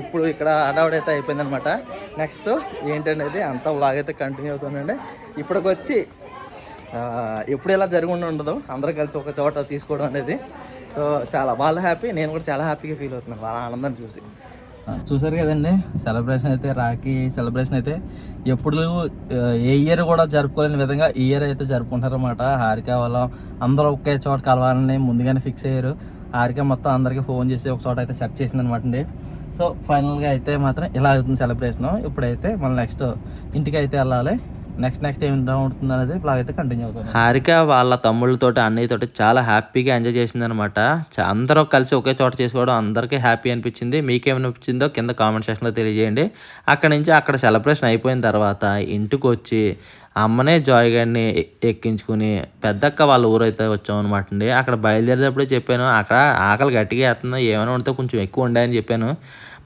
ఇప్పుడు ఇక్కడ ఆడవాడైతే అయిపోయిందనమాట నెక్స్ట్ ఏంటనేది అంతా వ్లాగ్ అయితే కంటిన్యూ అవుతుందండి. ఇప్పటికొచ్చి వచ్చి ఎప్పుడు ఇలా జరిగి ఉండదు అందరూ కలిసి ఒక చోట తీసుకోవడం అనేది సో చాలా వాళ్ళ హ్యాపీ నేను కూడా చాలా హ్యాపీగా ఫీల్ అవుతున్నాను. వాళ్ళ ఆనందాన్ని చూసి. చూసారు కదండి సెలబ్రేషన్ అయితే రాఖీ సెలబ్రేషన్ అయితే ఎప్పుడు ఏ ఇయర్ కూడా జరుపుకోలేని విధంగా ఈ ఇయర్ అయితే జరుపుకుంటారు అనమాట హారిక వాళ్ళ అందరూ ఒకే చోట కలవాలని ముందుగానే ఫిక్స్ అయ్యారు. హారిక మొత్తం అందరికీ ఫోన్ చేసి ఒక చోట అయితే సెట్ చేసింది అనమాట అండి. సో ఫైనల్గా అయితే మాత్రం ఇలా అవుతుంది సెలబ్రేషన్ ఇప్పుడైతే మనం నెక్స్ట్ ఇంటికి అయితే వెళ్ళాలి. నెక్స్ట్ నెక్స్ట్ ఏం ఉంటుంది అనేది బ్లాగ్ అయితే కంటిన్యూ అవుతుంది. హారిక వాళ్ళ తమ్ముళ్ళతోటి అన్నయ్యతోటి చాలా హ్యాపీగా ఎంజాయ్ చేసింది అనమాట అందరూ కలిసి ఒకే చోట చేసుకోవడం అందరికీ హ్యాపీ అనిపించింది. మీకేమనిపించిందో కింద కామెంట్ సెక్షన్లో తెలియజేయండి. అక్కడ నుంచి అక్కడ సెలబ్రేషన్ అయిపోయిన తర్వాత ఇంటికి వచ్చి అమ్మనే జాయ్ గారిని ఎక్కించుకుని పెద్దక్క వాళ్ళ ఊరైతే వచ్చాం అనమాట అండి. అక్కడ బయలుదేరేటప్పుడే చెప్పాను అక్కడ ఆకలి గట్టిగా వేస్తుంది ఏమైనా ఉంటే కొంచెం ఎక్కువ ఉండాయని చెప్పాను.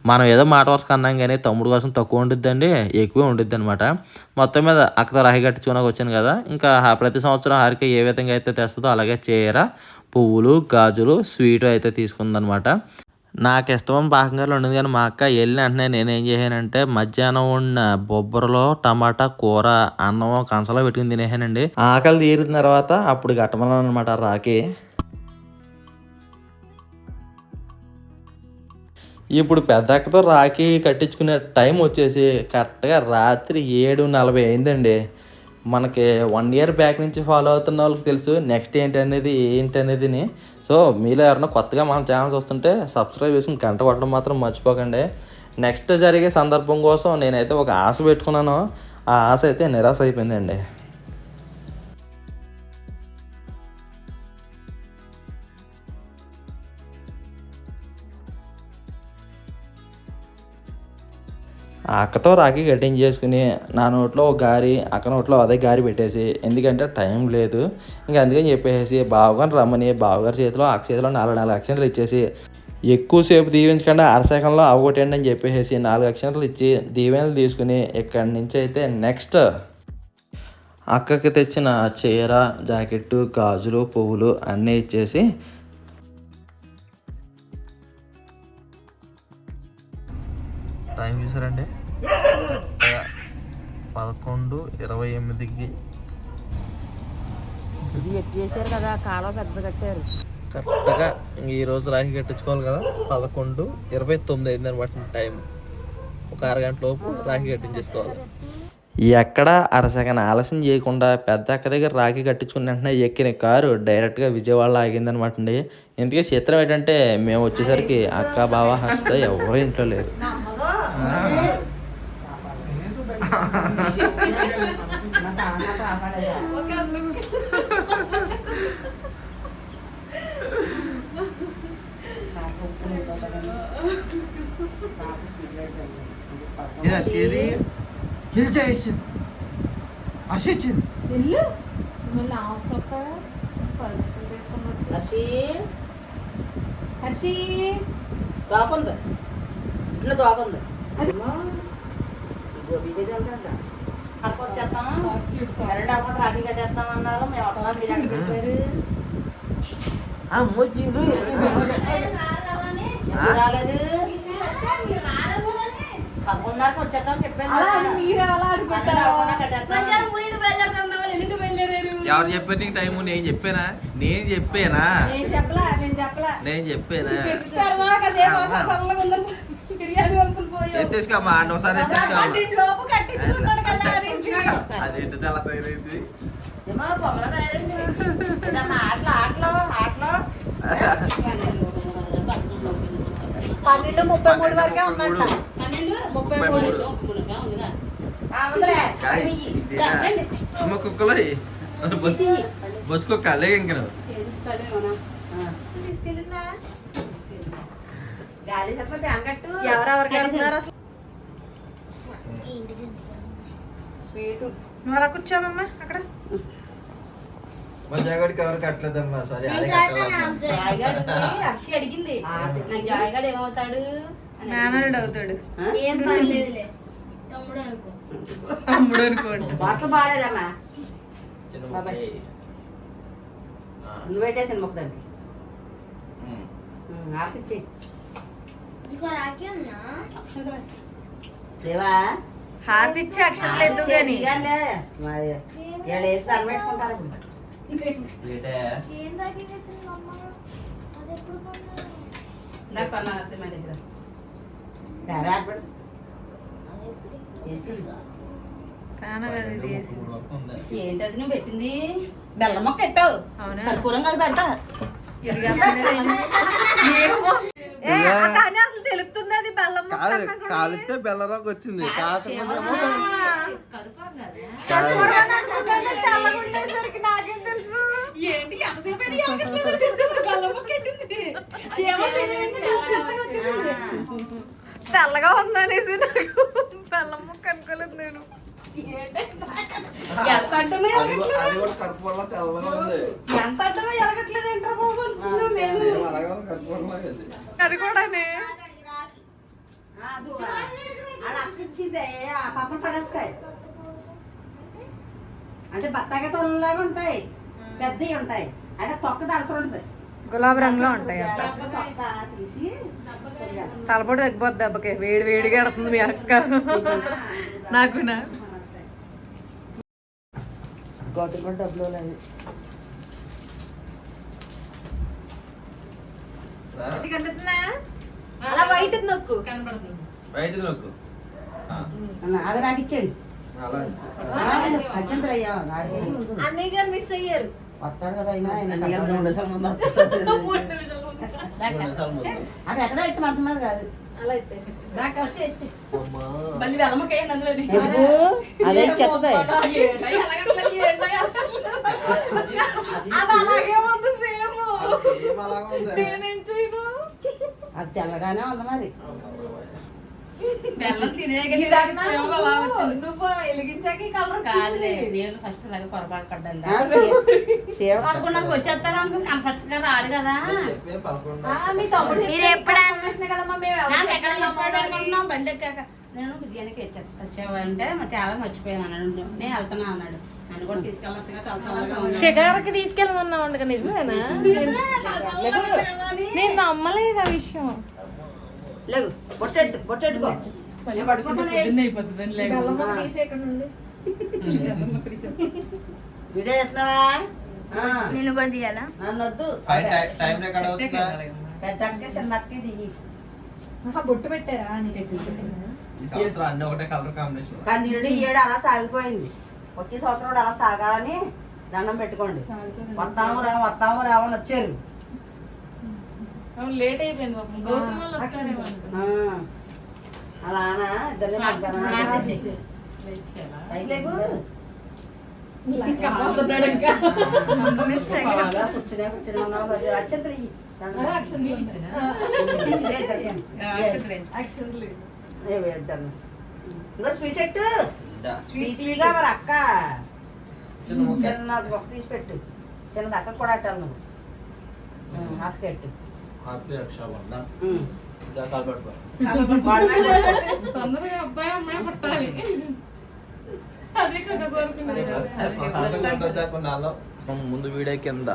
మనం ఏదో మాట వరుసకు అన్నాం కానీ తమ్ముడు కోసం తక్కువ ఉండిద్దండి ఎక్కువే ఉండిద్ది అనమాట మొత్తం మీద అక్కతో రాహి కట్టించుకున్నాక వచ్చాను కదా ఇంకా ప్రతి సంవత్సరం హారిక ఏ విధంగా అయితే తెస్తుందో అలాగే చీర పువ్వులు గాజులు స్వీట్ అయితే తీసుకుందనమాట నాకు ఇష్టం పాకంగారు ఉండదు కానీ మా అక్క వెళ్ళిన వెంటనే నేనేం చేశానంటే మధ్యాహ్నం ఉన్న బొబ్బరలో టమాటా కూర అన్నం కంచలో పెట్టుకుని తినేసానండి ఆకలి తీరిన తర్వాత అప్పుడు గట్టమన్నాను అనమాట రాకి ఇప్పుడు పెద్దక్కతో రాఖీ కట్టించుకునే టైం వచ్చేసి కరెక్ట్గా రాత్రి ఏడు నలభై అయిందండి. మనకి వన్ ఇయర్ బ్యాక్ నుంచి ఫాలో అవుతున్న వాళ్ళకి తెలుసు నెక్స్ట్ ఏంటి అనేది ఏంటి సో మీలో ఎవరైనా కొత్తగా మన ఛానల్స్ వస్తుంటే సబ్స్క్రైబ్ చేసుకుని గంట కొట్టడం మాత్రం మర్చిపోకండి. నెక్స్ట్ జరిగే సందర్భం కోసం నేనైతే ఒక ఆశ పెట్టుకున్నాను. ఆ ఆశ అయితే నిరాశ అయిపోయిందండి. ఆ అక్కతో రాఖీ కటింగ్ చేసుకుని నా నోట్లో ఒక గారి అక్క నోట్లో అదే గారి పెట్టేసి ఎందుకంటే టైం లేదు. ఇంకా అందుకని చెప్పేసి బావగారు రమ్మని బావగారి చేతిలో అక్క చేతిలో నాలుగు నాలుగు అక్షంతలు ఇచ్చేసి ఎక్కువసేపు దీవించకుండా అరసేకంలో అవగొట్టండి అని చెప్పేసి నాలుగు అక్షంతలు ఇచ్చి దీవెనలు తీసుకుని ఇక్కడి నుంచి అయితే నెక్స్ట్ అక్కకి తెచ్చిన చీర జాకెట్టు గాజులు పువ్వులు అన్నీ ఇచ్చేసి టైం చూసారండి? పదకొండు ఇరవై ఎనిమిదికి. ఇది చేశారు కదా కాలువ పెద్ద కట్టారు. కరెక్ట్గా ఈ రోజు రాఖీ కట్టించుకోవాలి కదా పదకొండు ఇరవై తొమ్మిది అయింది అనమాట టైం. ఒక అరగంట లోపు రాఖీ కట్టించేసుకోవాలి. ఎక్కడ అరసగన ఆలస్యం చేయకుండా పెద్ద అక్క దగ్గర రాఖీ కట్టించుకున్న వెంటనే ఎక్కిన కారు డైరెక్ట్గా విజయవాడలో ఆగిందనమాట అండి. ఇందుకే చిత్రం ఏంటంటే మేము వచ్చేసరికి అక్క బావ హస్త ఎవరు ఇంట్లో లేరు. ఇల్లు మళ్ళీ ఆ చొక్క పర్మిషన్ తీసుకున్నాడు హర్షి హర్షి దోపంది. ఇంట్లో దోపంది. అదేమో ఈ గోబీ దగ్గర వెళ్తాంట సరుకు వచ్చేస్తాము? ఎరండు అకౌంట్ రాఖీ కట్టేస్తాం అన్నారు మేము వస్తాం మీరు వెళ్ళిపోయారు ఎందుకు రాలేదు? పదకొండున్నరకు వచ్చేద్దాం చెప్పాను మీరే అలా అనుకుంటారా? ఎవరు చెప్పారు నీకు టైము? నేను చెప్పానా? నేను చెప్పానా? నేను చెప్పలా నేను చెప్పలా. నేను చెప్పానా? ఎత్తేసుకోమ్మా ఒకసారి. అదేంటి తెల్ల తయారైంది? పన్నెండు ముప్పై మూడు వరకే ఉందంట. ముప్పై మూడు. అమ్మ కుక్కలో ఇంక అసలు? స్వీటు. నువ్వు అలా కూర్చోమమ్మా అక్కడ. మా జాగడికి ఎవరు కట్టలేదమ్మా సారీ. అడిగింది. నాకు జాయిగాడు ఏమవుతాడు? మేనల్డ్ అవుతాడు. ఏం పర్లేదులే. తమ్ముడు అనుకో. తమ్ముడు అనుకోండి. బాటలు బాగాలేదమ్మా. నువ్వు పెట్టేసాను మొక్క దానికి. ఆశిచ్చి ఇంకో రాఖీ ఉన్నా దేవా హారతి ఇచ్చి అక్షరం లేదు కానీ వేసి దండం పెట్టుకుంటారు. నాకు కొన్న నరసింహ దగ్గర. దేవా ఏర్పడు. అది ఎప్పుడు వేసి కానగది ఇది వేసి. ఏంటి అది నువ్వు పెట్టింది? బెల్లం మొక్క పెట్టావు. అవునా? కర్పూరం కానీ అసలు తెలుస్తుంది అది బెల్లం కూడా. కాలిస్తే బెల్లరాకు వచ్చింది. కర్పూరం అనుకున్నాను, నాకేం ఏంటి? ఎంతసేపు అయినా చీమ తినేసి తెల్లగా ఉందనేసి నాకు బెల్లం ముక్క అనుకోలేదు నేను. ఎంత ఉంది. ఎంత అంటున్నా ఎలగట్లేదు ఏంట్రా బాబు? అనుకున్నాం మేము సేమ్ అలాగే ఉంది కర్పూరంలో ఇది. అది కూడానే. అంటే బత్తాకాయ తొలలాగా ఉంటాయి. పెద్దవి ఉంటాయి. అంటే తొక్క దలసర ఉంటుంది. గులాబీ రంగులో ఉంటాయి అంట. తొక్క తీసి. తలపొడి తగ్గిపోద్ది దెబ్బకి. వేడి వేడిగా ఎడుతుంది మీ అక్క. నాకునా కూడా డబ్బులు లేదు కనిపిస్తుందా? అలా నొక్కు. నొక్కు. అది నాకు ఇచ్చేయండి. అన్నయ్య గారు మిస్ అయ్యారు. వస్తాడు కదా అయినా. అది ఎక్కడ ఇట్టు మంచం మీద కాదు. అది తెల్లగానే ఉంది మరి. నువ్వు. వెలిగించాక ఈ కలర్ కాదులే నేను ఫస్ట్ అలాగే పొరపాటు పడ్డాను ఆ, సే- సేవ పదకొండుకి వచ్చేస్తారా అనుకుని కంఫర్ట్గా రారు కదా. మీ తమ్ముడు మీరు ఎప్పుడు? చెప్పిన కదమ్మా మేము ఎవరు నాకు ఎక్కడ బండి ఎక్కాక. నేను బిర్యానీకి వచ్చావంటే మరి చాలా మర్చిపోయాను అన్నాడు. నేను వెళ్తున్నా అన్నాడు. నన్ను కూడా తీసుకెళ్ళొచ్చుగా చాలా చల్లగా ఉంది. షికారుకి తీసుకెళ్ళమన్నా ఉండగా నిజమేనా? నేను నమ్మలేదు ఆ విషయం. లేకు బొట్టెట్టు బొట్టెట్టుకో నేను పట్టుకుంటాను బెల్లం ముక్క తీసి ఎక్కడ ఉంది? వీడియో చేస్తున్నావా? ఆ, నేను కూడా తీయాలా? నన్ను వద్దు. టైం టైం- టైం ఎక్కడ అవుతుందా? పెద్ద చిన్న అక్క దిగి. బొట్టు పెట్టారా? ఏడు అలా సాగిపోయింది. వచ్చే సంవత్సరం కూడా అలా సాగాలని దండం పెట్టుకోండి. వస్తాము రా వస్తాము రావని వచ్చారు. లేట్ అయిపోయింది పాపం గౌతమ్ వాళ్ళు వచ్చారేమో. ఆ, అలా అనా ఇద్దరిని నాకు పంపాను ఇచ్చేయి. పైకి లేకు ఇంకా పోతున్నాడు ఇంకా. మిస్ అయ్యా. బాగా కూర్చునే కూర్చునే ఉన్నావు కదా అత్యంతలు ఇయ్యి. దండం. అక్షంతలు ఇచ్చానా? ఇచ్చే ఇద్దరికీ. ఆ, అక్షతలు. అక్షంతలు ఇవ్వు. ఏ వేద్దాం ఇంకో స్వీట్ ఎట్టు. స్వీట్గా మరి అక్క చిన్న ఒక తీసి పెట్టు చిన్నది అక్క కూడా అట్టాలి నువ్వు అక్క పెట్టు రక్షాబంధన్. తొందరగా అబ్బాయి అమ్మాయి పుట్టాలి. అదే కదా ఉంటుందా కొన్నాళ్ళు? మనం ముందు వీడియో కింద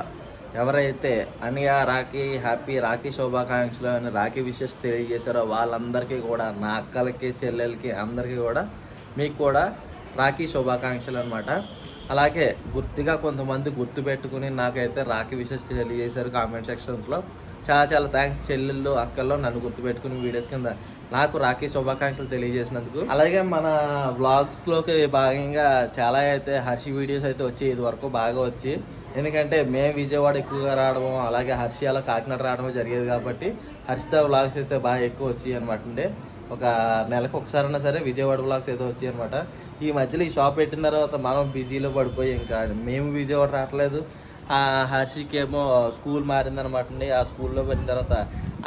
ఎవరైతే అనియ రాఖీ హ్యాపీ రాఖీ శుభాకాంక్షలు అని రాఖీ విషెస్ తెలియజేశారో వాళ్ళందరికీ కూడా నా అక్కలకి చెల్లెలకి అందరికీ కూడా మీకు కూడా రాఖీ శుభాకాంక్షలు అనమాట అలాగే గుర్తుగా కొంతమంది గుర్తు పెట్టుకుని నాకైతే రాఖీ విషెస్ తెలియజేశారు కామెంట్ సెక్షన్స్లో. చాలా చాలా థ్యాంక్స్ చెల్లెళ్ళు అక్కల్లో నన్ను గుర్తుపెట్టుకుని వీడియోస్ కింద. నాకు రాఖీ శుభాకాంక్షలు తెలియజేసినందుకు. అలాగే మన వ్లాగ్స్లోకి భాగంగా చాలా అయితే హర్షి వీడియోస్ అయితే వచ్చి ఇది వరకు బాగా వచ్చి. ఎందుకంటే మేము విజయవాడ ఎక్కువగా రావడం అలాగే హర్షి అలా కాకినాడ రావడం జరిగేది కాబట్టి హర్షిత వ్లాగ్స్ అయితే బాగా ఎక్కువ వచ్చాయి అనమాట అండి. ఒక నెలకు ఒకసారైనా సరే విజయవాడ వ్లాగ్స్ అయితే వచ్చాయి అనమాట ఈ మధ్యలో ఈ షాప్ పెట్టిన తర్వాత మనం బిజీలో పడిపోయి ఇంకా మేము విజయవాడ రావట్లేదు. ఆ హర్షికి ఏమో స్కూల్ మారిందనమాట అండి. ఆ స్కూల్లో వెళ్ళిన తర్వాత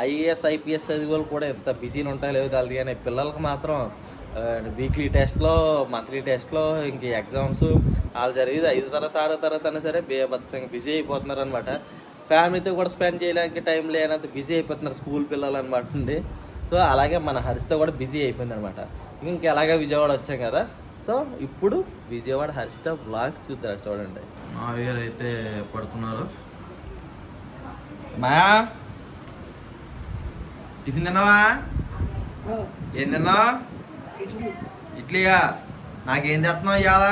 ఐఏఎస్ ఐపీఎస్ చదివాళ్ళు కూడా ఎంత బిజీని ఉంటాయో లేదు తెలియదు కానీ పిల్లలకి మాత్రం వీక్లీ టెస్ట్లో మంత్లీ టెస్ట్లో ఇంక ఎగ్జామ్స్ వాళ్ళు జరిగేది ఐదు తరగతి ఆరో తరగతి అయినా సరే బేభత్సంగా బిజీ అయిపోతున్నారు అనమాట ఫ్యామిలీతో కూడా స్పెండ్ చేయడానికి టైం లేనంత బిజీ అయిపోతున్నారు స్కూల్ పిల్లలు అనమాట అండి. సో అలాగే మన హరిస్తో కూడా బిజీ అయిపోయింది అనమాట ఇంకా ఎలాగే విజయవాడ వచ్చాం కదా. సో ఇప్పుడు విజయవాడ హరిస్ట బ్లాగ్స్ చూద్దారు చూడండి. మావయ్య అయితే పడుకున్నారు. మాయా? టిఫిన్ తిన్నావా? ఏం తిన్నా ఇడ్లీయా? నాకేం తెస్తున్నావు ఇవాళ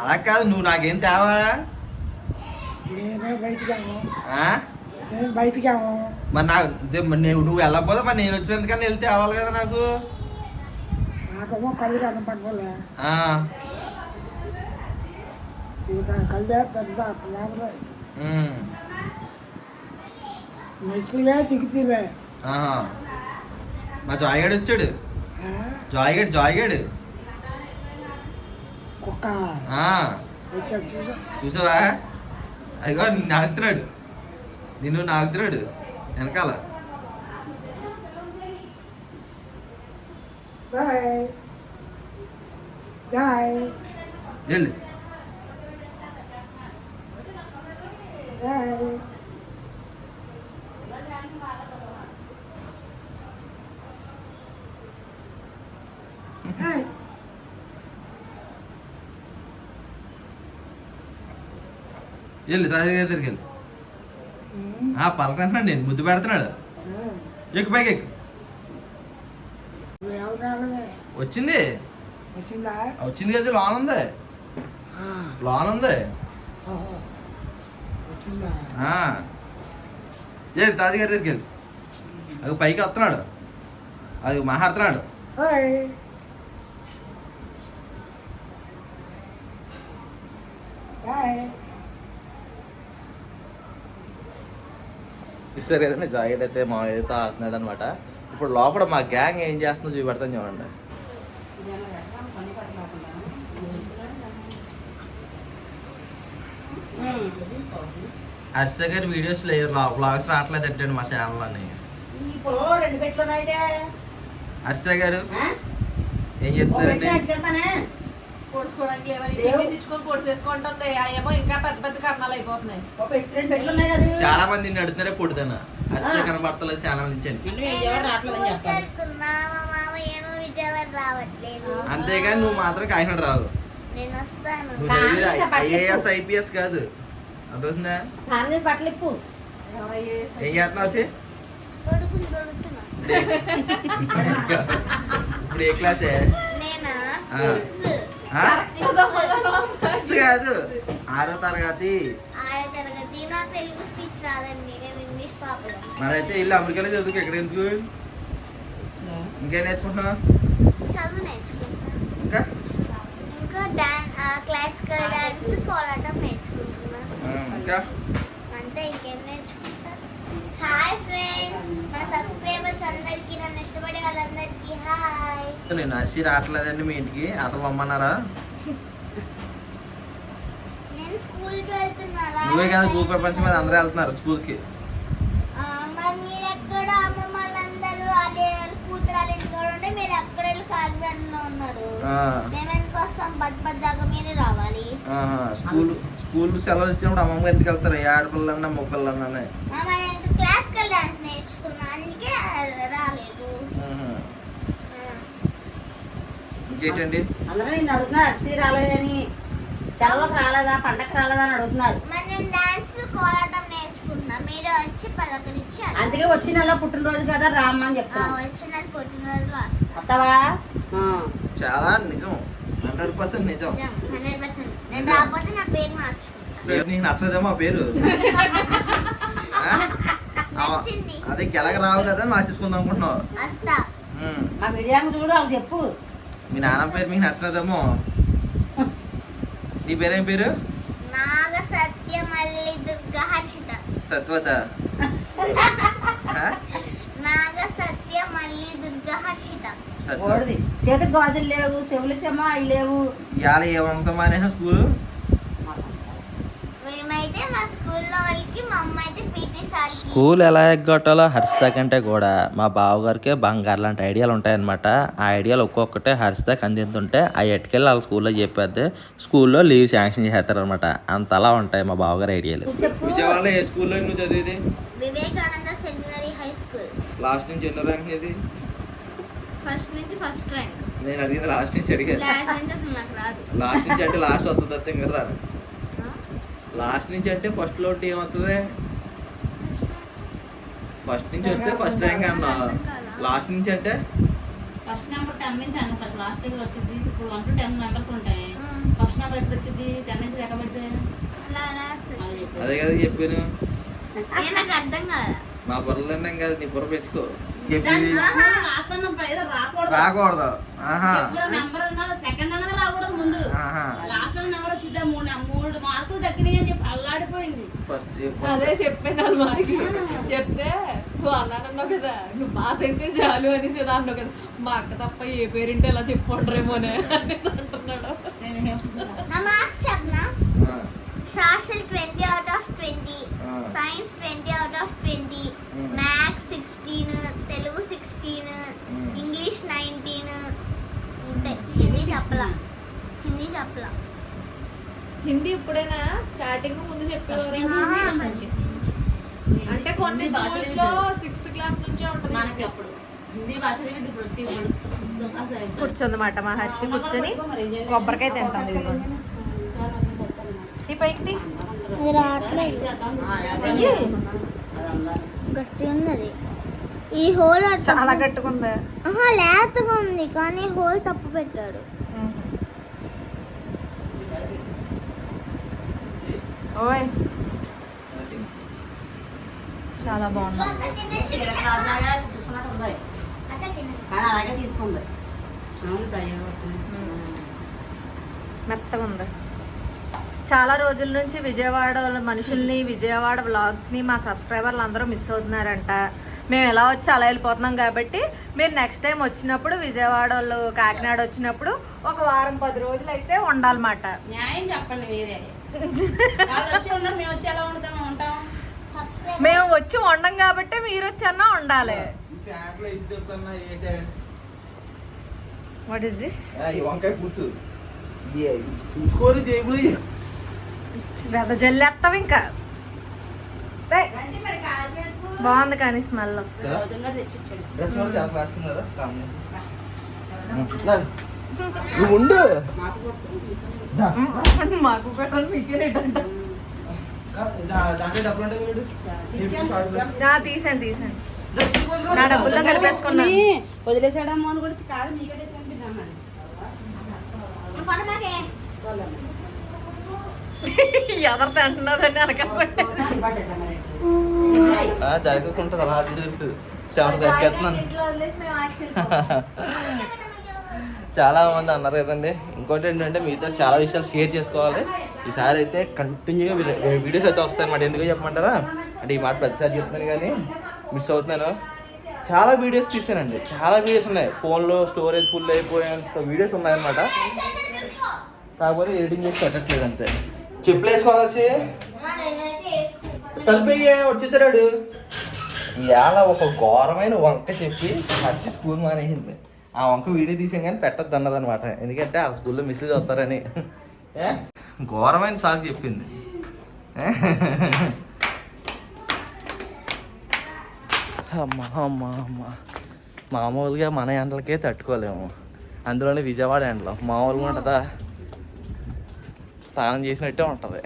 అలా కాదు నువ్వు నాకేం తేవా? నేనే బయటికి మరి నాకు నేను నువ్వు వెళ్ళకపోతే మరి నేను వచ్చినందుకని వెళ్తే అవ్వాలి కదా నాకు? నాకేమో కళ్ళు కనపడలే కళ్ళే పెద్ద. మెట్లుగా దిగుతీలే. మా జాయిగాడు వచ్చాడు? జాయిగాడు జాయిగాడు. కుక్క. చూసావా? అదిగో నాకుతున్నాడు నిన్ను నాకుతున్నాడు వెనకాల. వెళ్ళు. వెళ్ళు. తాజా దగ్గరికి వెళ్ళు ఆ పలకంటున్నాడు నేను ముద్దు పెడుతున్నాడు. ఎక్కు పైకి ఎక్కు వచ్చింది. వచ్చిందా? కదా లోన్ ఉంది. లోన్ ఉంది. ఓహో. వచ్చిందా? ఆ. వెళ్ళు తాజా గారి దగ్గరికి వెళ్ళు. అది పైకి వస్తున్నాడు. అది మాట్లాడుతున్నాడు. హాయ్ చూసారు కదండి జాకెట్ అయితే మా అయితే ఆడుతున్నాడు అనమాట ఇప్పుడు లోపల మా గ్యాంగ్ ఏం చేస్తుందో చూపెడతాను చూడండి. హర్ష గారి వీడియోస్ లేవు బ్లాగ్స్ రావట్లేదు అంటే మా ఛానల్లోని హర్ష గారు? ఏం చెప్తారండి అట్టుకెళ్తానే పొడుచుకోవడానికి లేవని పొడిచేసుకుంటుంది ఆ ఏమో ఇంకా పెద్ద పెద్ద కర్ణాలు అయిపోతున్నాయి. చాలా మంది నిన్ను అడుగుతున్నారే పొడుతాను. హర్ష కనబడతలేదు ఛానల్ నుంచి అని. అంటే విజయవాడ రావట్లేదని చెప్పాలి వెళ్తున్నా మా మామ ఏమో విజయవాడ రావట్లేదు. అంతేగాని నువ్వు మాత్రం కాకినాడ రావు. ఐఏఎస్ ఐపీఎస్ కాదు. అర్థవుతుందా బట్టలు ఇప్పు. ఏం చేస్తున్నావు ఇప్పుడు ఏ క్లాసే. సిక్స్త్ కాదు. ఆరో తరగతి. ఆరో తరగతి నా తెలుగు స్పీచ్ రాదండి నేను ఇంగ్లీష్ పాపడం. మరైతే ఇల్లు అమెరికాలో చదువుకు ఎక్కడ ఎందుకు ఇంకేం నేర్చుకుంటున్నావు? చదువు నేర్చుకుంటాను ఇంకా? ఇంకా డాన్ క్లాసికల్ డాన్స్ కోలాటం నేర్చుకుంటున్నాను ఆ, ఇంకా? అంతే ఇంకేం నేర్చుకుంటాను హాయ్ ఫ్రెండ్స్ మన సబ్స్క్రైబర్స్ అందరికి నన్ను ఇష్టపడే వాళ్ళందరికీ హాయ్ నేను నర్సీ రావట్లేదండి మీ ఇంటికి. అత వెళ్తున్నారా? నువ్వే కదా భూ ప్రపంచం మీద అందరూ వెళ్తున్నారు స్కూల్కి. స్కూల్ స్కూల్ సెలవులు ఇచ్చినప్పుడు అమ్మమ్మ ఇంటికి వెళ్తారు? ఆడపిల్లన్నా మొక్కలన్నా క్లాసికల్ డాన్స్ నేర్చుకున్నా? అందుకే రాలేదు ఆహా. ఆ. ఇంకేంటండి అందరూ నిన్ను అడుగుతున్నారు రాలేదని సెలవులకు రాలేదా పండగకి రాలేదా అని అడుగుతున్నారు. మరి నేను డాన్స్ కోలాటం నేర్చుకున్నా మీరు వచ్చి పలకరించారు అందుకే వచ్చి నెల పుట్టినరోజు కదా రామ్మని ఆ, చెప్తాను వచ్చి నాకు పుట్టినరోజు వస్తా వస్తావా? ఆ. చాలా నిజం. హండ్రెడ్ పర్సెంట్ నిజం. Hundred percent. నేను రాకపోతే నా పేరు మార్చుకుంటా. పేరు నీకు నచ్చలేదేమో ఆ పేరు. ఆ? ఆ, నచ్చింది. అదే గెలగ రావు కదా అని మార్చేసుకుందాం అనుకుంటున్నావు. వస్తా. మా చూడు వాళ్ళకి చెప్పు. మీ నాన్న పేరు మీకు నచ్చలేదేమో. నీ పేరేం పేరు? నాగ సత్య మల్లి దుర్గా హర్షిత. సత్వత చేతికి గాజులు లేవు చెవులకేమో అవి లేవు. ఇవాళ ఏమంతా మానేసా స్కూల్? మేమైతే మా స్కూల్లో వాళ్ళకి మా అమ్మ అయితే పీటీ సార్ స్కూల్ ఎలా ఎగ్గొట్టాలో హర్షిత కంటే కూడా మా బావగారికే బంగారు లాంటి ఐడియాలు ఉంటాయన్నమాట. ఆ ఐడియాలు ఒక్కొక్కటే హర్షితకి అందిస్తుంటే ఆ ఎట్టుకెళ్ళి వాళ్ళ స్కూల్లో చెప్పేస్తే స్కూల్లో లీవ్ శాంక్షన్ చేస్తారనమాట అంతలా ఉంటాయి మా బావగారి ఐడియాలు. నువ్వు చెప్పు. విజయవాడలో ఏ స్కూల్లో నువ్వు చదివేది? Vivekananda centenary high school. Last నుంచి ఎన్నో ర్యాంక్ ఏది ఫస్ట్ నుంచి ఫస్ట్ ర్యాంక్. నేను అడిగింది లాస్ట్ నుంచి అడిగాను. క్లాస్ నుంచి అసలు నాకు రాదు. లాస్ట్ నుంచి అంటే లాస్ట్ వస్తుంది లాస్ట్ నుంచి అంటే ఫస్ట్లో ఏమవుతుంది ఫస్ట్ నుంచి వస్తే ఫస్ట్ ర్యాంక్ అన్నా. లాస్ట్ నుంచి అంటే? ఫస్ట్ నెంబర్ టెన్ నుంచి అన్న ఫస్ట్ లాస్ట్ ఇయర్ వచ్చింది. ఇప్పుడు వన్ టు టెన్ నెంబర్స్ ఉంటాయి. ఫస్ట్ నెంబర్ ఎప్పుడు వచ్చింది? టెన్ నుంచి లెక్క పెడితే? లాస్ట్ అది కదా చెప్పాను. నాకు అర్థం కాదా మా బుర్రలు తిన్నాం కదా నీ బుర్ర పెంచుకో. రాకూడదు. రాకూడదు. ఆహా. నెంబర్ అన్నది సెకండ్ అన్నది రాకూడదు ముందు. ఆహా. లాస్ట్ నెంబర్ వచ్చిందా మూడు మూడు మార్కులు తగ్గినాయి అని చెప్పి అల్లాడిపోయింది. ఫస్ట్ అదే చెప్పాను అల్మారికి చెప్తే నువ్వు అన్నానన్నావు కదా నువ్వు పాస్ అయితే చాలు అనేసి ఏదో అన్నావు కదా. మా అక్క తప్ప ఏ పేరెంట్ ఇలా చెప్పుకుంటారేమోనే అనేసి అంటున్నాడు. Social twenty out of twenty Ah. Science twenty out of twenty Mm. Maths sixteen Telugu sixteen Mm. English nineteen Hindi చెప్పలా హిందీ చెప్పలా హిందీ ఇప్పుడైనా స్టార్టింగ్ ముందు చెప్పేవారు. అంటే కొన్ని స్కూల్స్లో సిక్స్త్ క్లాస్ నుంచే మనకి ఉంటుంది అప్పుడు హిందీ భాష ఇప్పుడు. కూర్చుందన్నమాట మహర్షి కూర్చొని మరి ఏం చేయాలి? కొబ్బరికాయ తింటాం ఇదిగో ఈ పైకి. గట్టి ఉన్నది ఈ హోల్ చాలా గట్టుకుందా ఆహా లేతగా ఉంది కానీ హోల్ తప్పు పెట్టాడు. ఓయ్. చాలా బాగుంది. కానీ అలాగే తీసుకుంది. మెత్తగా ఉంది చాలా రోజుల నుంచి విజయవాడ వాళ్ళ మనుషుల్ని విజయవాడ వ్లాగ్స్ని మా సబ్స్క్రైబర్లు అందరూ మిస్ అవుతున్నారంట. మేము ఎలా వచ్చి అలా వెళ్ళిపోతున్నాం కాబట్టి మీరు నెక్స్ట్ టైం వచ్చినప్పుడు విజయవాడ వాళ్ళు కాకినాడ వచ్చినప్పుడు ఒక వారం పది రోజులు అయితే ఉండాలన్నమాట. న్యాయం చెప్పండి మీరే. వచ్చి మేము వచ్చి వచ్చి ఉండం కాబట్టి మీరు వచ్చన్నా ఉండాలి. ఇసి చెప్తున్నా ఏంటే? వాట్ ఇస్ దిస్ వంకాయ పులుసు. చూసుకోరు జేబులు. పెద్ద జల్లేస్తాం ఇంకా బాగుంది కానీ స్మెల్. మాకు పెట్టాలి మీకే రేట్ అంట. తీసాను తీసాను నా డబ్బుల్లో వదిలేసాడమ్మో అని కూడా కాదు నీకే తెచ్చాను ఎవరితో అంటున్నదని అనకపోతే జరగకుంటుంది అలా జరుగుతుంది. తిరుగుతుంది సెవెన్ దొరికేస్తున్నాను చాలా మంది అన్నారు కదండి. ఇంకోటి ఏంటంటే మీతో చాలా విషయాలు షేర్ చేసుకోవాలి. ఈసారి అయితే కంటిన్యూగా వీడియోస్ అయితే వస్తాయి అన్నమాట. ఎందుకు చెప్పమంటారా? అంటే ఈ మాట ప్రతిసారి చెప్తున్నాను కానీ మిస్ అవుతున్నాను. చాలా వీడియోస్ తీసానండి చాలా వీడియోస్ ఉన్నాయి. ఫోన్లో స్టోరేజ్ ఫుల్ అయిపోయేంత వీడియోస్ ఉన్నాయన్నమాట. కాకపోతే ఎడిటింగ్ చేసి పెట్టట్లేదు అంతే. చెప్పులు వేసుకోవాల్సి కలిపి వచ్చేతాడు ఇవాళ ఒక ఘోరమైన వంక చెప్పి హర్షి స్కూల్ మానేసింది. ఆ వంక వీడియో తీసాం కానీ పెట్టద్దు అన్నది అనమాట ఎందుకంటే ఆ స్కూల్లో మిస్సేజ్ వస్తారని ఏ? ఘోరమైన సాగు చెప్పింది? అమ్మ అమ్మ అమ్మ. మామూలుగా మన ఎండలకే తట్టుకోలేము. అందులోనే విజయవాడ ఎండలో. మామూలుగా ఉంటుందా? స్నానం చేసినట్టే ఉంటుంది.